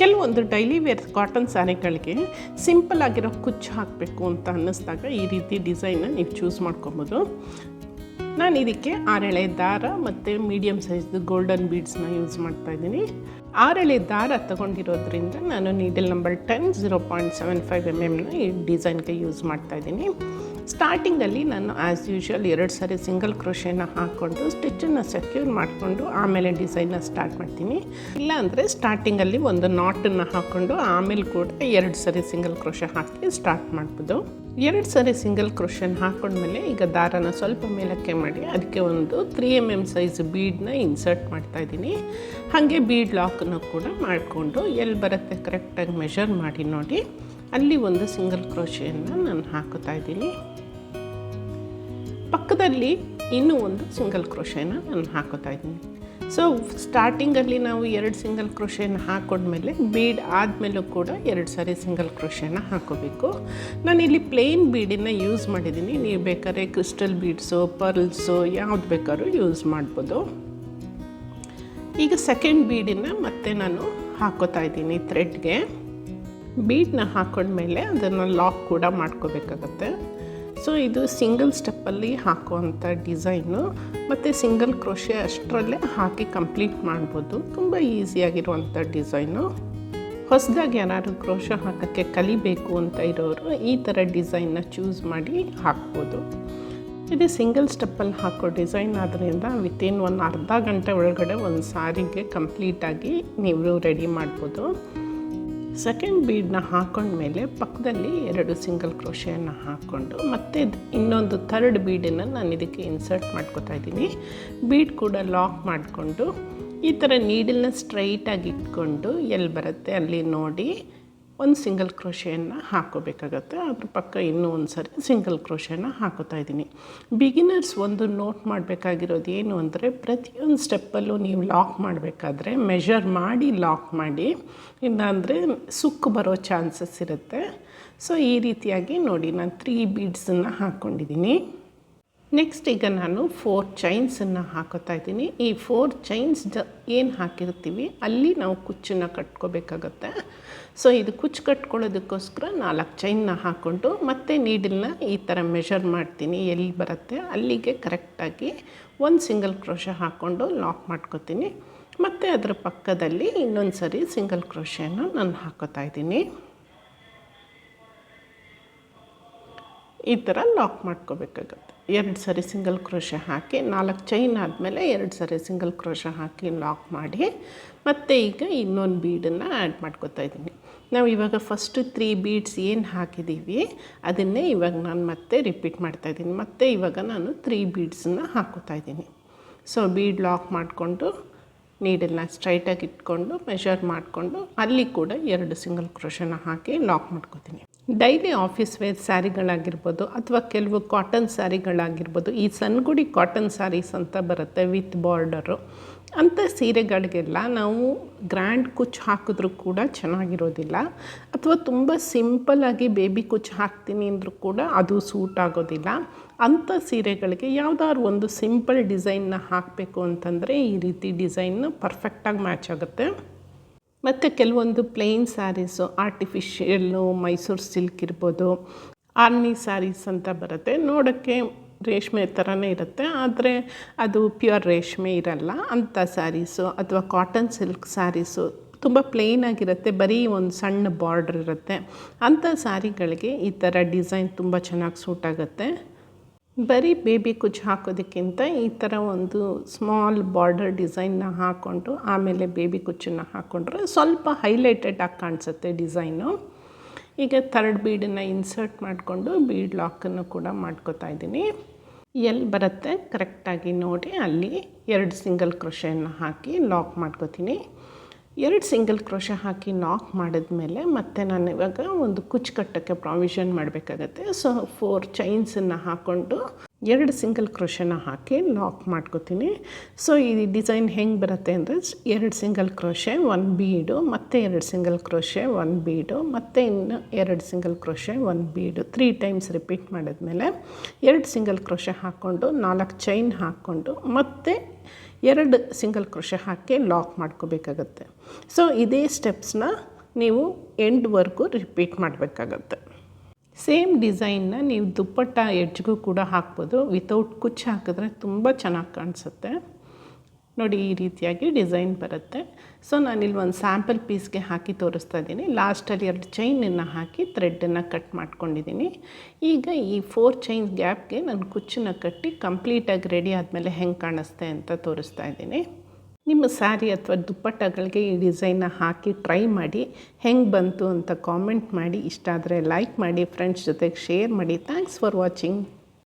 ಕೆಲವೊಂದು daily wear cotton ಸ್ಯಾರಿಗಳಿಗೆ simple ಆಗಿರೋ ಕುಚ್ಚು ಹಾಕಬೇಕು ಅಂತ ಅನ್ನಿಸ್ದಾಗ ಈ ರೀತಿ ಡಿಸೈನ್ನ ನೀವು ಚೂಸ್ ಮಾಡ್ಕೊಬೋದು. ನಾನು ಇದಕ್ಕೆ ಆರೆಳೆ ದಾರ ಮತ್ತು ಮೀಡಿಯಮ್ ಸೈಜ್ದು ಗೋಲ್ಡನ್ ಬೀಡ್ಸ್ನ ಯೂಸ್ ಮಾಡ್ತಾ ಇದ್ದೀನಿ. ಆರೆಳೆ ದಾರ ತಗೊಂಡಿರೋದ್ರಿಂದ ನಾನು needle number ten zero point seven five M ಎಮ್ನ ಈ ಡಿಸೈನ್ಗೆ ಯೂಸ್ ಮಾಡ್ತಾ ಇದ್ದೀನಿ. ಸ್ಟಾರ್ಟಿಂಗಲ್ಲಿ ನಾನು ಆ್ಯಸ್ ಯೂಶ್ವಲ್ ಎರಡು ಸಾರಿ ಸಿಂಗಲ್ ಕ್ರೋಶೆನ ಹಾಕ್ಕೊಂಡು ಸ್ಟಿಚ್ಚನ್ನು ಸೆಕ್ಯೂರ್ ಮಾಡಿಕೊಂಡು ಆಮೇಲೆ ಡಿಸೈನ್ನ ಸ್ಟಾರ್ಟ್ ಮಾಡ್ತೀನಿ. ಇಲ್ಲಾಂದರೆ ಸ್ಟಾರ್ಟಿಂಗಲ್ಲಿ ಒಂದು ನಾಟನ್ನು ಹಾಕ್ಕೊಂಡು ಆಮೇಲೆ ಕೂಡ ಎರಡು ಸರಿ ಸಿಂಗಲ್ ಕ್ರೋಶೆ ಹಾಕಿ ಸ್ಟಾರ್ಟ್ ಮಾಡ್ಬೋದು. ಎರಡು ಸಾರಿ ಸಿಂಗಲ್ ಕ್ರೋಷನ್ ಹಾಕೊಂಡ್ಮೇಲೆ ಈಗ ದಾರನ ಸ್ವಲ್ಪ ಮೇಲಕ್ಕೆ ಮಾಡಿ, ಅದಕ್ಕೆ ಒಂದು ತ್ರೀ ಎಂ ಎಂ ಸೈಜ್ ಬೀಡನ್ನ ಇನ್ಸರ್ಟ್ ಮಾಡ್ತಾ ಇದ್ದೀನಿ. ಹಾಗೆ ಬೀಡ್ ಲಾಕನ್ನು ಕೂಡ ಮಾಡಿಕೊಂಡು ಎಲ್ಲಿ ಬರುತ್ತೆ ಕರೆಕ್ಟಾಗಿ ಮೆಷರ್ ಮಾಡಿ ನೋಡಿ. ಅಲ್ಲಿ ಒಂದು ಸಿಂಗಲ್ ಕ್ರೋಶಿಯನ್ನು ನಾನು ಹಾಕುತ್ತಾ ಇದ್ದೀನಿ. ಪಕ್ಕದಲ್ಲಿ ಇನ್ನೂ ಒಂದು ಸಿಂಗಲ್ ಕ್ರೋಶೆನ ನಾನು ಹಾಕೋತಾ ಇದ್ದೀನಿ. ಸೊ ಸ್ಟಾರ್ಟಿಂಗಲ್ಲಿ ನಾವು ಎರಡು ಸಿಂಗಲ್ ಕ್ರೋಶೆನ ಹಾಕೊಂಡ್ಮೇಲೆ ಬೀಡ್ ಆದಮೇಲೂ ಕೂಡ ಎರಡು ಸಾರಿ ಸಿಂಗಲ್ ಕ್ರೋಶೆನ ಹಾಕೋಬೇಕು. ನಾನಿಲ್ಲಿ ಪ್ಲೇನ್ ಬೀಡನ್ನು ಯೂಸ್ ಮಾಡಿದ್ದೀನಿ. ನೀವು ಬೇಕಾದ್ರೆ ಕ್ರಿಸ್ಟಲ್ ಬೀಡ್ಸು ಪರ್ಲ್ಸು ಯಾವ್ದು ಬೇಕಾದ್ರೂ ಯೂಸ್ ಮಾಡ್ಬೋದು. ಈಗ ಸೆಕೆಂಡ್ ಬೀಡಿನ ಮತ್ತೆ ನಾನು ಹಾಕೋತಾ ಇದ್ದೀನಿ ಥ್ರೆಡ್ಗೆ ಬೀಡನ್ನ ಹಾಕೊಂಡ್ಮೇಲೆ ಅದನ್ನು ಲಾಕ್ ಕೂಡ ಮಾಡ್ಕೋಬೇಕಾಗತ್ತೆ. ಸೊ ಇದು ಸಿಂಗಲ್ ಸ್ಟೆಪ್ಪಲ್ಲಿ ಹಾಕುವಂಥ ಡಿಸೈನು ಮತ್ತು ಸಿಂಗಲ್ ಕ್ರೋಶೆ ಅಷ್ಟರಲ್ಲೇ ಹಾಕಿ ಕಂಪ್ಲೀಟ್ ಮಾಡ್ಬೋದು. ತುಂಬ ಈಸಿಯಾಗಿರುವಂಥ ಡಿಸೈನು ಹೊಸದಾಗಿ ಯಾರು ಕ್ರೋಶ ಹಾಕೋಕ್ಕೆ ಕಲಿಬೇಕು ಅಂತ ಇರೋರು ಈ ಥರ ಡಿಸೈನ್ನ ಚೂಸ್ ಮಾಡಿ ಹಾಕ್ಬೋದು. ಇದು ಸಿಂಗಲ್ ಸ್ಟೆಪ್ಪಲ್ಲಿ ಹಾಕೋ ಡಿಸೈನ್ ಆದ್ದರಿಂದ ವಿತಿನ್ ಒಂದು ಅರ್ಧ ಗಂಟೆ ಒಳಗಡೆ ಒಂದು ಸಾರಿಗೆ ಕಂಪ್ಲೀಟಾಗಿ ನೀವು ರೆಡಿ ಮಾಡ್ಬೋದು. ಸೆಕೆಂಡ್ ಬೀಡನ್ನ ಹಾಕೊಂಡ್ಮೇಲೆ ಪಕ್ಕದಲ್ಲಿ ಎರಡು ಸಿಂಗಲ್ ಕ್ರೋಶೆಯನ್ನು ಹಾಕ್ಕೊಂಡು ಮತ್ತೆ ಇನ್ನೊಂದು ಥರ್ಡ್ ಬೀಡನ್ನು ನಾನು ಇದಕ್ಕೆ ಇನ್ಸರ್ಟ್ ಮಾಡ್ಕೋತಾ ಇದ್ದೀನಿ. ಬೀಡ್ ಕೂಡ ಲಾಕ್ ಮಾಡಿಕೊಂಡು ಈ ಥರ ನೀಡಲ್ನ ಸ್ಟ್ರೈಟಾಗಿ ಇಟ್ಕೊಂಡು ಎಲ್ಲಿ ಬರುತ್ತೆ ಅಲ್ಲಿ ನೋಡಿ. ಒಂದು ಸಿಂಗಲ್ ಕ್ರೋಶೆಯನ್ನು ಹಾಕೋಬೇಕಾಗತ್ತೆ ಅದ್ರ ಪಕ್ಕ ಇನ್ನೂ ಒಂದು ಸರಿ ಸಿಂಗಲ್ ಕ್ರೋಶೆನ ಹಾಕೋತಾ ಇದ್ದೀನಿ. ಬಿಗಿನರ್ಸ್ ಒಂದು ನೋಟ್ ಮಾಡಬೇಕಾಗಿರೋದು ಏನು ಅಂದರೆ, ಪ್ರತಿಯೊಂದು ಸ್ಟೆಪ್ಪಲ್ಲೂ ನೀವು ಲಾಕ್ ಮಾಡಬೇಕಾದ್ರೆ, ಮೆಷರ್ ಮಾಡಿ ಲಾಕ್ ಮಾಡಿ, ಇಲ್ಲಾಂದರೆ ಸುಕ್ಕು ಬರೋ ಚಾನ್ಸಸ್ ಇರುತ್ತೆ. ಸೊ, ಈ ರೀತಿಯಾಗಿ ನೋಡಿ, ನಾನು ತ್ರೀ ಬೀಡ್ಸನ್ನು ಹಾಕ್ಕೊಂಡಿದ್ದೀನಿ. ನೆಕ್ಸ್ಟ್ ಈಗ ನಾನು ಫೋರ್ ಚೈನ್ಸನ್ನು ಹಾಕೋತಾ ಇದ್ದೀನಿ. ಈ ಫೋರ್ ಚೈನ್ಸ್ ಜ ಏನು ಹಾಕಿರ್ತೀವಿ? ಅಲ್ಲಿ ನಾವು ಕುಚ್ಚನ್ನು ಕಟ್ಕೋಬೇಕಾಗತ್ತೆ. ಸೊ ಇದು ಕುಚ್ಚು ಕಟ್ಕೊಳ್ಳೋದಕ್ಕೋಸ್ಕರ ನಾಲ್ಕು ಚೈನ್ನ ಹಾಕ್ಕೊಂಡು ಮತ್ತೆ ನೀಡಲ್ನ ಈ ಥರ ಮೆಷರ್ ಮಾಡ್ತೀನಿ. ಎಲ್ಲಿ ಬರುತ್ತೆ? ಅಲ್ಲಿಗೆ ಕರೆಕ್ಟಾಗಿ ಒಂದು ಸಿಂಗಲ್ ಕ್ರೋಶ ಹಾಕ್ಕೊಂಡು ಲಾಕ್ ಮಾಡ್ಕೋತೀನಿ. ಮತ್ತು ಅದರ ಪಕ್ಕದಲ್ಲಿ ಇನ್ನೊಂದು ಸರಿ ಸಿಂಗಲ್ ಕ್ರೋಶೆಯನ್ನು ನಾನು ಹಾಕೋತಾ ಇದ್ದೀನಿ. ಈ ಥರ ಲಾಕ್ ಮಾಡ್ಕೋಬೇಕಾಗತ್ತೆ. ಎರಡು ಸರಿ ಸಿಂಗಲ್ ಕ್ರೋಶ ಹಾಕಿ, ನಾಲ್ಕು ಚೈನ್ ಆದಮೇಲೆ ಎರಡು ಸರಿ ಸಿಂಗಲ್ ಕ್ರೋಶ ಹಾಕಿ ಲಾಕ್ ಮಾಡಿ, ಮತ್ತು ಈಗ ಇನ್ನೊಂದು ಬೀಡನ್ನು ಆ್ಯಡ್ ಮಾಡ್ಕೋತಾ ಇದ್ದೀನಿ. ನಾವು ಇವಾಗ ಫಸ್ಟು ತ್ರೀ ಬೀಡ್ಸ್ ಏನು ಹಾಕಿದ್ದೀವಿ ಅದನ್ನೇ ಇವಾಗ ನಾನು ಮತ್ತೆ ರಿಪೀಟ್ ಮಾಡ್ತಾ ಇದ್ದೀನಿ. ಮತ್ತು ಇವಾಗ ನಾನು ತ್ರೀ ಬೀಡ್ಸನ್ನು ಹಾಕೋತಾ ಇದ್ದೀನಿ. ಸೊ ಬೀಡ್ ಲಾಕ್ ಮಾಡಿಕೊಂಡು ನೀಡನ್ನು ಸ್ಟ್ರೈಟಾಗಿ ಇಟ್ಕೊಂಡು ಮೆಷರ್ ಮಾಡಿಕೊಂಡು, ಅಲ್ಲಿ ಕೂಡ ಎರಡು ಸಿಂಗಲ್ ಕ್ರೋಶನ ಹಾಕಿ ಲಾಕ್ ಮಾಡ್ಕೋತೀನಿ. ಡೈಲಿ ಆಫೀಸ್ ವೇರ್ ಸ್ಯಾರಿಗಳಾಗಿರ್ಬೋದು ಅಥವಾ ಕೆಲವು ಕಾಟನ್ ಸ್ಯಾರಿಗಳಾಗಿರ್ಬೋದು, ಈ ಸಣ್ಣಗುಡಿ ಕಾಟನ್ ಸ್ಯಾರೀಸ್ ಅಂತ ಬರುತ್ತೆ ವಿತ್ ಬಾರ್ಡರು. ಅಂಥ ಸೀರೆಗಳಿಗೆಲ್ಲ ನಾವು ಗ್ರ್ಯಾಂಡ್ ಕುಚ್ ಹಾಕಿದ್ರೂ ಕೂಡ ಚೆನ್ನಾಗಿರೋದಿಲ್ಲ. ಅಥವಾ ತುಂಬ ಸಿಂಪಲ್ಲಾಗಿ ಬೇಬಿ ಕುಚ್ ಹಾಕ್ತೀನಿ ಅಂದರೂ ಕೂಡ ಅದು ಸೂಟ್ ಆಗೋದಿಲ್ಲ. ಅಂಥ ಸೀರೆಗಳಿಗೆ ಯಾವುದಾದ್ರು ಒಂದು ಸಿಂಪಲ್ ಡಿಸೈನ್ನ ಹಾಕಬೇಕು ಅಂತಂದರೆ ಈ ರೀತಿ ಡಿಸೈನ್ ಪರ್ಫೆಕ್ಟಾಗಿ ಮ್ಯಾಚ್ ಆಗುತ್ತೆ. ಮತ್ತು ಕೆಲವೊಂದು plain saris artificial Mysuru silk ಇರ್ಬೋದು ಆರ್ನಿ ಸ್ಯಾರೀಸ್ ಅಂತ ಬರುತ್ತೆ. ನೋಡೋಕ್ಕೆ ರೇಷ್ಮೆ ಥರನೇ ಇರುತ್ತೆ, ಆದರೆ ಅದು ಪ್ಯೂರ್ ರೇಷ್ಮೆ ಇರಲ್ಲ. ಅಂಥ ಸ್ಯಾರೀಸು ಅಥವಾ ಕಾಟನ್ ಸಿಲ್ಕ್ ಸ್ಯಾರೀಸು ತುಂಬ ಪ್ಲೇನಾಗಿರುತ್ತೆ ಬರೀ ಒಂದು ಸಣ್ಣ ಬಾರ್ಡ್ರ್ ಇರುತ್ತೆ. ಅಂಥ ಸ್ಯಾರಿಗಳಿಗೆ ಈ ಥರ ಡಿಸೈನ್ ತುಂಬ ಚೆನ್ನಾಗಿ ಸೂಟ್ ಆಗುತ್ತೆ. ಬರೀ ಬೇಬಿ ಕುಚ್ ಹಾಕೋದಕ್ಕಿಂತ ಈ ಥರ ಒಂದು ಸ್ಮಾಲ್ ಬಾರ್ಡರ್ ಡಿಸೈನ್ನ ಹಾಕ್ಕೊಂಡು ಆಮೇಲೆ ಬೇಬಿ ಕುಚ್ಚನ್ನು ಹಾಕ್ಕೊಂಡ್ರೆ ಸ್ವಲ್ಪ ಹೈಲೈಟೆಡ್ ಆಗಿ ಕಾಣಿಸುತ್ತೆ ಡಿಸೈನು. ಈಗ ಥರ್ಡ್ ಬೀಡನ್ನು ಇನ್ಸರ್ಟ್ ಮಾಡಿಕೊಂಡು ಬೀಡ್ ಲಾಕನ್ನು ಕೂಡ ಮಾಡ್ಕೋತಾ ಇದ್ದೀನಿ. ಎಲ್ಲಿ ಬರುತ್ತೆ? ಕರೆಕ್ಟಾಗಿ ನೋಡಿ, ಅಲ್ಲಿ ಎರಡು ಸಿಂಗಲ್ ಕ್ರೋಶೆಯನ್ನು ಹಾಕಿ ಲಾಕ್ ಮಾಡ್ಕೋತೀನಿ. ಎರಡು ಸಿಂಗಲ್ ಕ್ರೋಶ ಹಾಕಿ ನಾಕ್ ಮಾಡಿದ ಮೇಲೆ ಮತ್ತೆ ನಾನು ಇವಾಗ ಒಂದು ಕುಚ್ಚು ಕಟ್ಟಕ್ಕೆ ಪ್ರಾವಿಷನ್ ಮಾಡಬೇಕಾಗತ್ತೆ ಸೊ ಫೋರ್ ಚೈನ್ಸನ್ನು ಹಾಕ್ಕೊಂಡು ಎರಡು ಸಿಂಗಲ್ ಕ್ರೋಶನ ಹಾಕಿ ಲಾಕ್ ಮಾಡ್ಕೋತೀನಿ. ಸೊ ಈ ಡಿಸೈನ್ ಹೆಂಗೆ ಬರುತ್ತೆ ಅಂದರೆ ಎರಡು ಸಿಂಗಲ್ ಕ್ರೋಶೆ ಒನ್ ಬೀಡು ಮತ್ತು ಎರಡು ಸಿಂಗಲ್ ಕ್ರೋಶೆ ಒನ್ ಬೀಡು ಮತ್ತು ಇನ್ನು ಎರಡು single crochet one bead three times repeat ಮಾಡಿದ್ಮೇಲೆ ಎರಡು ಸಿಂಗಲ್ ಕ್ರೋಶೆ ಹಾಕ್ಕೊಂಡು ನಾಲ್ಕು ಚೈನ್ ಹಾಕ್ಕೊಂಡು ಮತ್ತು ಎರಡು ಸಿಂಗಲ್ ಕ್ರೋಶ ಹಾಕಿ ಲಾಕ್ ಮಾಡ್ಕೋಬೇಕಾಗತ್ತೆ. ಸೊ ಇದೇ ಸ್ಟೆಪ್ಸ್ನ ನೀವು ಎಂಡ್ವರೆಗೂ ರಿಪೀಟ್ ಮಾಡಬೇಕಾಗತ್ತೆ. ಸೇಮ್ ಡಿಸೈನ್ನ ನೀವು ದುಪ್ಪಟ್ಟ ಎಡ್ಜ್ಗೂ ಕೂಡ ಹಾಕ್ಬೋದು. ವಿತೌಟ್ ಕುಚ್ಚು ಹಾಕಿದ್ರೆ ತುಂಬ ಚೆನ್ನಾಗಿ ಕಾಣಿಸುತ್ತೆ. ನೋಡಿ ಈ ರೀತಿಯಾಗಿ ಡಿಸೈನ್ ಬರುತ್ತೆ. ಸೊ ನಾನಿಲ್ಲಿ ಒಂದು ಸ್ಯಾಂಪಲ್ ಪೀಸ್ಗೆ ಹಾಕಿ ತೋರಿಸ್ತಾ ಇದ್ದೀನಿ. ಲಾಸ್ಟಲ್ಲಿ ಎರಡು ಚೈನನ್ನು ಹಾಕಿ ಥ್ರೆಡ್ಡನ್ನು ಕಟ್ ಮಾಡ್ಕೊಂಡಿದ್ದೀನಿ. ಈಗ ಈ ಫೋರ್ ಚೈನ್ ಗ್ಯಾಪ್ಗೆ ನಾನು ಕುಚ್ಚನ್ನ ಕಟ್ಟಿ ಕಂಪ್ಲೀಟಾಗಿ ರೆಡಿ ಆದಮೇಲೆ ಹೆಂಗೆ ಕಾಣಿಸ್ತೆ ಅಂತ ತೋರಿಸ್ತಾ ಇದ್ದೀನಿ. ನಿಮ್ಮ ಸ್ಯಾರಿ ಅಥವಾ ದುಪ್ಪಟ್ಟಗಳಿಗೆ ಈ ಡಿಸೈನ್ನ ಹಾಕಿ ಟ್ರೈ ಮಾಡಿ. ಹೆಂಗೆ ಬಂತು ಅಂತ ಕಾಮೆಂಟ್ ಮಾಡಿ. ಇಷ್ಟ ಆದರೆ ಲೈಕ್ ಮಾಡಿ, ಫ್ರೆಂಡ್ಸ್ ಜೊತೆಗೆ ಶೇರ್ ಮಾಡಿ. Thanks for watching.